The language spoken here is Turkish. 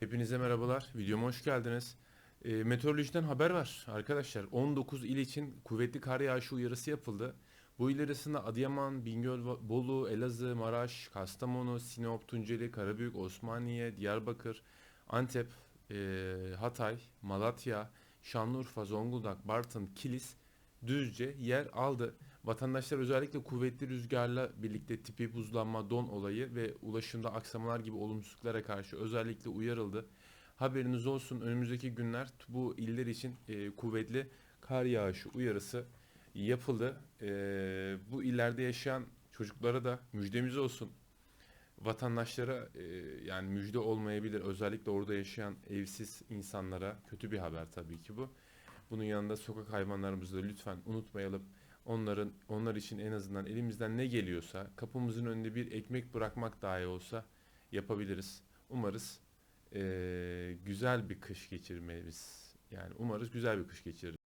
Hepinize merhabalar. Videoma hoş geldiniz. E, meteorolojiden haber var arkadaşlar. 19 il için kuvvetli kar yağışı uyarısı yapıldı. Bu il arasında Adıyaman, Bingöl, Bolu, Elazığ, Maraş, Kastamonu, Sinop, Tunceli, Karabük, Osmaniye, Diyarbakır, Antep, e, Hatay, Malatya, Şanlıurfa, Zonguldak, Bartın, Kilis, Düzce yer aldı. Vatandaşlar özellikle kuvvetli rüzgarla birlikte tipi buzlanma, don olayı ve ulaşımda aksamalar gibi olumsuzluklara karşı özellikle uyarıldı. Haberiniz olsun önümüzdeki günler bu iller için e, kuvvetli kar yağışı uyarısı yapıldı. E, bu illerde yaşayan çocuklara da müjdemiz olsun. Vatandaşlara e, yani müjde olmayabilir. Özellikle orada yaşayan evsiz insanlara kötü bir haber tabii ki bu. Bunun yanında sokak hayvanlarımızı da lütfen unutmayalım. Onların onlar için en azından elimizden ne geliyorsa kapımızın önünde bir ekmek bırakmak dahi olsa yapabiliriz. Umarız eee, güzel bir kış geçirmemiz yani umarız güzel bir kış geçiririz.